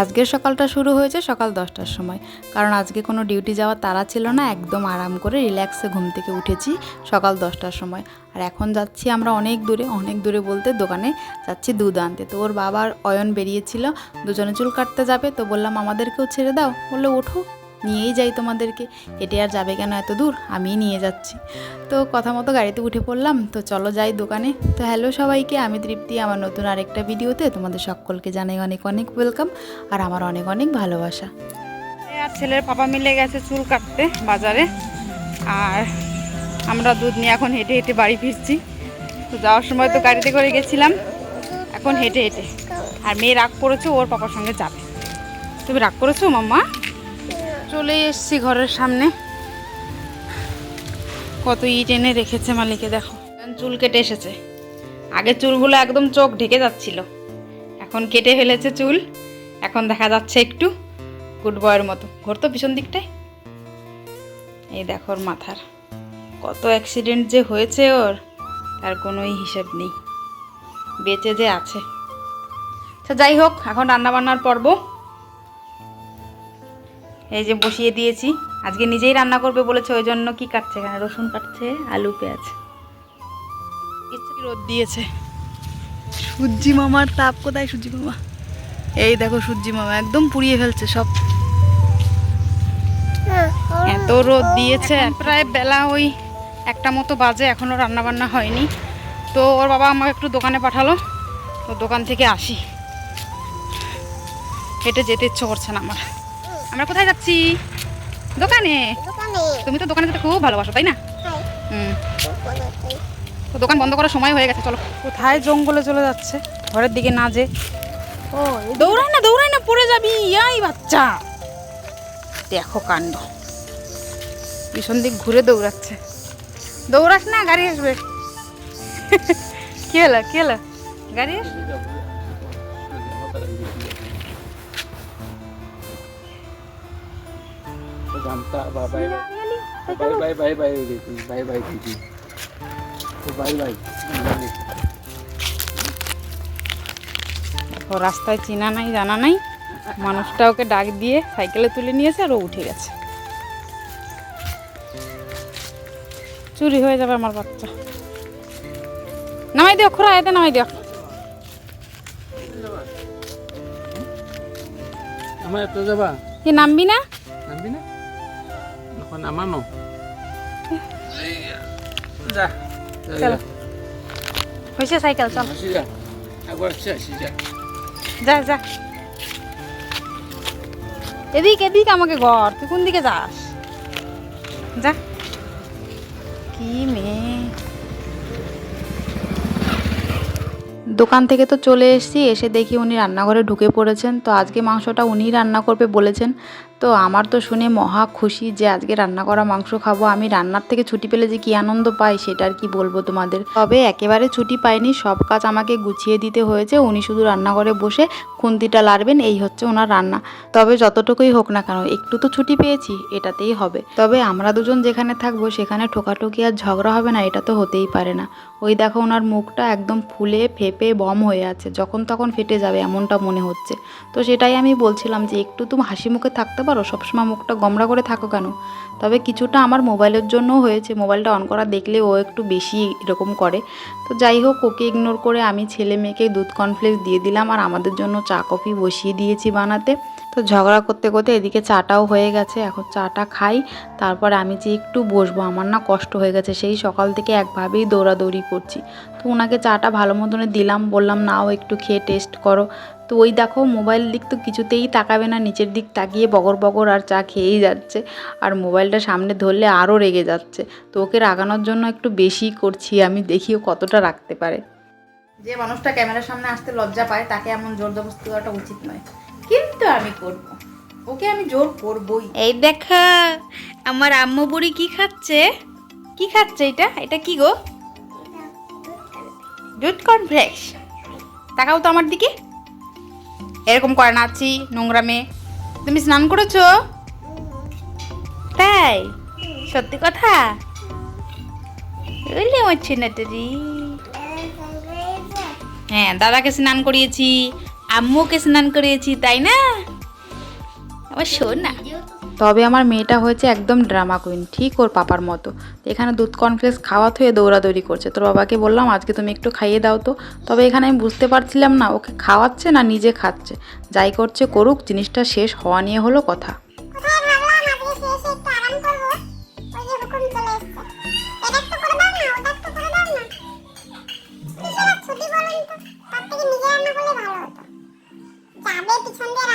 আজকের সকালটা শুরু হয়েছে সকাল দশটার সময়। কারণ আজকে কোনো ডিউটি যাওয়ার তারা ছিল না, একদম আরাম করে রিল্যাক্সে ঘুম থেকে উঠেছি সকাল দশটার সময়। আর এখন যাচ্ছি আমরা অনেক দূরে অনেক দূরে বলতে দোকানে যাচ্ছি দুধ আনতে। তো ওর বাবার অয়ন বেরিয়েছিল, দুজনে চুল কাটতে যাবে, তো বললাম, আমাদেরকেও ছেড়ে দাও। বলল, ওঠো। নিয়েই যাই তোমাদেরকে। হেঁটে আর যাবে কেন এত দূর? আমিই নিয়ে যাচ্ছি। তো কথা মতো গাড়িতে উঠে পড়লাম। তো চলো যাই দোকানে। তো হ্যালো সবাইকে, আমি তৃপ্তি। আমার নতুন আরেকটা ভিডিওতে তোমাদের সকলকে জানাই অনেক অনেক ওয়েলকাম আর আমার অনেক অনেক ভালোবাসা। আর ছেলের পাপা মিলে গেছে চুল কাটতে বাজারে। আর আমরা দুধ নিয়ে এখন হেঁটে হেঁটে বাড়ি ফিরছি। তো যাওয়ার সময় তো গাড়িতে করে গেছিলাম। এখন হেঁটে হেঁটে। আর মেয়ে রাগ করেছে, ওর পাপার সঙ্গে যাবে। তুমি রাগ করেছ, মাম্মা? চলে এসছি ঘরের সামনে। কত ইট এনে রেখেছে মালিকে, দেখো। চুল কেটে এসেছে। আগে চুলগুলো একদম চোখ ঢেকে যাচ্ছিল। এখন কেটে ফেলেছে চুল। এখন দেখা যাচ্ছে একটু গুড বয়ের মতো। ঘোর তো পিছন দিকটায়। এই দেখো ওর মাথার। কত অ্যাক্সিডেন্ট যে হয়েছে ওর, তার কোনোই হিসেব নেই। বেঁচে যে আছে। তো যাই হোক, এখন রান্নাবান্নার পর্ব। এই যে বসিয়ে দিয়েছি। আজকে নিজেই রান্না করবে বলেছে, ওই জন্য কি কাটছে এখানে? রসুন কাটছে, আলু, পেঁয়াজ। রোদ দিয়েছে। সূর্যি মামার তাপ কোথায় সূর্যি মামা? এই দেখো সূর্যি মামা, একদম পুড়িয়ে ফেলছে সব। এত রোদ দিয়েছে, প্রায় বেলা ওই একটা মতো বাজে এখনও রান্না বান্না হয়নি। তো ওর বাবা আমাকে একটু দোকানে পাঠালো, তো দোকান থেকে আসি। হেঁটে যেতে ইচ্ছে করছে না আমার। আমরা কোথায় যাচ্ছি? দোকানে? তুমি তো দোকানে যেতে খুব ভালোবাসো তাই না? হুম। তো দোকান বন্ধ করার সময় হয়ে গেছে চলো। কোথায়? জঙ্গলে চলে যাচ্ছে। ঘরের দিকে না যে। ও দৌড়াই না দৌড়াই না পড়ে যাবি। ইয়াই বাচ্চা। দেখো কাণ্ড। ভীষণ দিক ঘুরে দৌড়াচ্ছে। দৌড়াস না গাড়ি আসবে। কি হলো কি হলো? গাড়ি আসবে জানতা বা bye bye. Bye bye bye bye bye bye bye মানে। ও রাস্তায় চেনা নাই জানা নাই মানুষটা ওকে ডাক দিয়ে সাইকেলে তুলে নিয়েছে আর ও উঠে গেছে। চুরি হয়ে যাবে আমার বাচ্চা। নামাই দিও খোরা এতে নামাই দিও। আমার এত যাবা? কি নামবি না? নামবি না? যা চলো। হয়েছে সাইকেল চল। আসি যা একবার আসি আসি যা। যা যা। এদিক এদিক আমাকে ঘর তুই কোন দিকে যাস? যা। কি মেয়ে। দোকান থেকে তো চলে এসেছি এসে দেখি উনি রান্নাঘরে ঢুকে পড়েছেন তো আজকে মাংসটা উনিই রান্না করবে বলেছেন। তো আমার তো শুনে মহা খুশি যে আজকে রান্না করা মাংস খাব। আমি রান্নার থেকে ছুটি পেলে যে কি আনন্দ পাই, সেটা আর কি বলব তোমাদের। তবে একেবারে ছুটি পাইনি, সব কাজ আমাকে গুছিয়ে দিতে হয়েছে। উনি শুধু রান্নাঘরে বসে খুন্তিটা লাড়বেন, এই হচ্ছে ওনার রান্না। তবে যতটুকুই হোক না কেন, একটু তো ছুটি পেয়েছি, এটাতেই হবে। তবে আমরা দুজন যেখানে থাকব, সেখানে ঠোকাঠুকি আর ঝগড়া হবে না, এটা তো হতেই পারে না। ওই দেখো ওনার মুখটা একদম ফুলে ফেপে বম হয়ে আছে, যখন তখন ফেটে যাবে, এমনটা মনে হচ্ছে। তো সেটাই আমি বলছিলাম যে, একটু তুমি হাসি মুখে থাকতে পারো? সবসময় মুখটা গমরা করে থাকো কেন? তবে কিছুটা আমার মোবাইলের জন্যও হয়েছে। মোবাইলটা অন করা দেখলে ও একটু বেশি এরকম করে। তো যাই হোক, ওকে ইগনোর করে আমি ছেলে মেয়েকে দুধ কর্নফ্লেক্স দিয়ে দিলাম আর আমাদের জন্য চা, কফি বসিয়ে দিয়েছি বানাতে। তো ঝগড়া করতে করতে এদিকে চাটাও হয়ে গেছে। এখন চাটা খাই। তারপর আমি যে একটু বসবো, আমার না কষ্ট হয়ে গেছে। সেই সকাল থেকে একভাবেই দৌড়াদৌড়ি করছি। তো ওনাকে চাটা ভালো মতনে দিলাম। বললাম, নাও একটু খেয়ে টেস্ট করো। তো ওই দেখো মোবাইল দিক তো কিছুতেই তাকাবে না নিচের দিক তাকিয়ে বগর বগর আর চা খেয়েই যাচ্ছে। আর মোবাইলটা সামনে ধরলে আরও রেগে যাচ্ছে। তো ওকে রাগানোর জন্য একটু বেশি করছি আমি দেখি ও কতটা রাখতে পারে। যে মানুষটা ক্যামেরার সামনে আসতে লজ্জা পায় তাকে এমন জোর জবরদস্তি করাটা উচিত নয়। কিন্তু আমি করব। ওকে আমি জোর করবই। এই দেখা আমার আম্মু বুড়ি কি খাচ্ছে? কি খাচ্ছে এটা? এটা কি গো? দুধ কর্নফ্লেক্স তাকাও তো আমার দিকে। এরকম করে নাচি নোংরা মেয়ে তুমি স্নান করেছ? তাই? সত্যি কথা? বুঝলি আমার ছেলেটা রে হ্যাঁ দাদাকে স্নান করিয়েছি আম্মুকে স্নান করিয়েছি তাই না? আমার শোন না। তবে আমার মেয়েটা হয়েছে একদম ড্রামা কুইন, ঠিক ওর পাপার মতো। এখানে দুধ কর্নফ্লেক্স খাওয়া থুয়ে দৌড়াদৌড়ি করছে। তোর বাবাকে বললাম, আজকে তুমি একটু খাইয়ে দাও তো। তবে এখানে আমি বুঝতে পারছিলাম না, ওকে খাওয়াচ্ছে না নিজে খাচ্ছে। যাই করছে করুক, জিনিসটা শেষ হওয়া নিয়ে হলো কথা। যাবে পিছন দিয়ে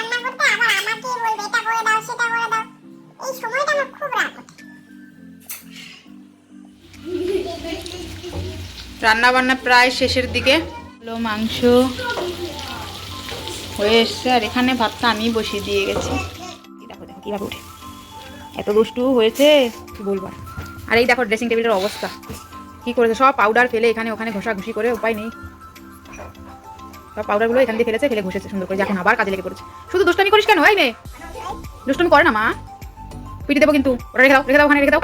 রান্না বান্না প্রায় শেষের দিকে। হলো মাংস হয়ে এসছে, আর এখানে ভাতটা আমি বসিয়ে দিয়ে গেছি। দেখো দেখো কীভাবে উঠে। এত দুষ্টু হয়েছে, কি আর। এই দেখো ড্রেসিং টেবিলের অবস্থা। কি করেছে? সব পাউডার ফেলে এখানে, ওখানে ঘষাঘষি করে, উপায় নেই। সব পাউডারগুলো এখান দিয়ে ফেলেছে, ফেলে ঘষেছে সুন্দর করে। এখন আবার কাজে লেগে পড়েছে। শুধু দুষ্টমি করিস কেন হয় মেয়ে? দুষ্টমি করে না মা। পিটি দেবো কিন্তু। ওটা রেখে দাও রেখে দাও ওখানে রেখে দাও।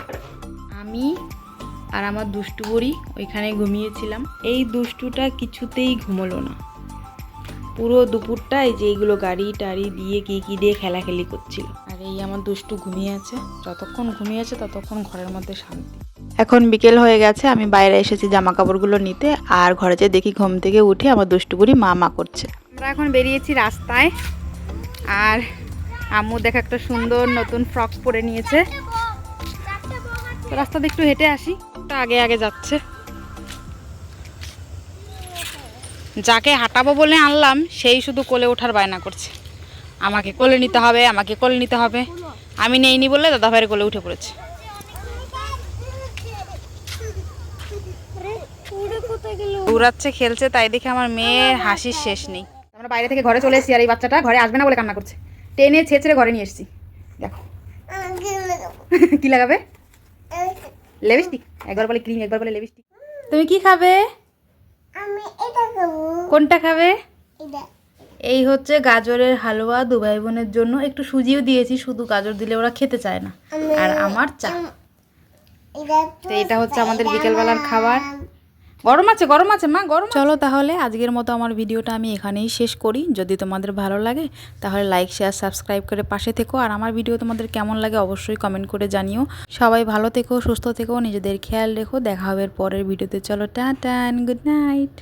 আমি আর আমার দুষ্টু বুড়ি ওইখানে ঘুমিয়েছিলাম। এই দুষ্টুটা কিছুতেই ঘুমোলো না। পুরো দুপুরটা এই যে এইগুলো গাড়ি টাড়ি দিয়ে কি কি দিয়ে খেলাখেলি করছিল। আর এই আমার দুষ্টু ঘুমিয়ে আছে। যতক্ষণ ঘুমিয়ে আছে ততক্ষণ ঘরের মধ্যে শান্তি। এখন বিকেল হয়ে গেছে আমি বাইরে এসেছি জামা কাপড়গুলো নিতে। আর ঘরে যে দেখি ঘুম থেকে উঠে আমার দুষ্টু বুড়ি মা মা করছে। আমরা এখন বেরিয়েছি রাস্তায়। আর আম্মু দেখা একটা সুন্দর নতুন ফ্রক পরে নিয়েছে। তো দিয়ে একটু হেঁটে আসি। তো আগে আগে যাচ্ছে। যাকে হাঁটাবো বলে আনলাম, সেই শুধু কোলে ওঠার বায়না করছে। আমাকে কোলে নিতে হবে, আমাকে কোলে নিতে হবে। আমি নেইনি বললে দাদা ভাইয়ের কোলে উঠে পড়েছে। দৌড়াচ্ছে, খেলছে, তাই দেখে আমার মেয়ের হাসির শেষ নেই। আমরা বাইরে থেকে ঘরে চলে এসেছি আর এই বাচ্চাটা ঘরে আসবে না বলে কান্না করছে। টেনে ছেঁচড়ে ঘরে নিয়ে এসেছি। দেখো। কি লাগাবে? লিপস্টিক একবার বলে ক্রিম একবার বলে লিপস্টিক তুমি কি খাবে? আমি এটা খাব। কোনটা খাবে? এটা। এই হচ্ছে গাজরের হালুয়া দুবাই বোনের জন্য। একটু সুজিও দিয়েছি শুধু গাজর দিলে ওরা খেতে চায় না। আর আমার চা। তো এটা হচ্ছে আমাদের বিকেলবেলার খাবার। গরম আছে গরম আছে মা গরম চলো তাহলে আজকের মতো আমার ভিডিওটা আমি এখানেই শেষ করি। যদি তোমাদের ভালো লাগে তাহলে লাইক শেয়ার সাবস্ক্রাইব করে পাশে থেকো। আর আমার ভিডিও তোমাদের কেমন লাগে অবশ্যই কমেন্ট করে জানিও। সবাই ভালো থেকো সুস্থ থেকো নিজেদের খেয়াল রেখো। দেখা হবে পরের ভিডিওতে। চলো টা টাটা গুড নাইট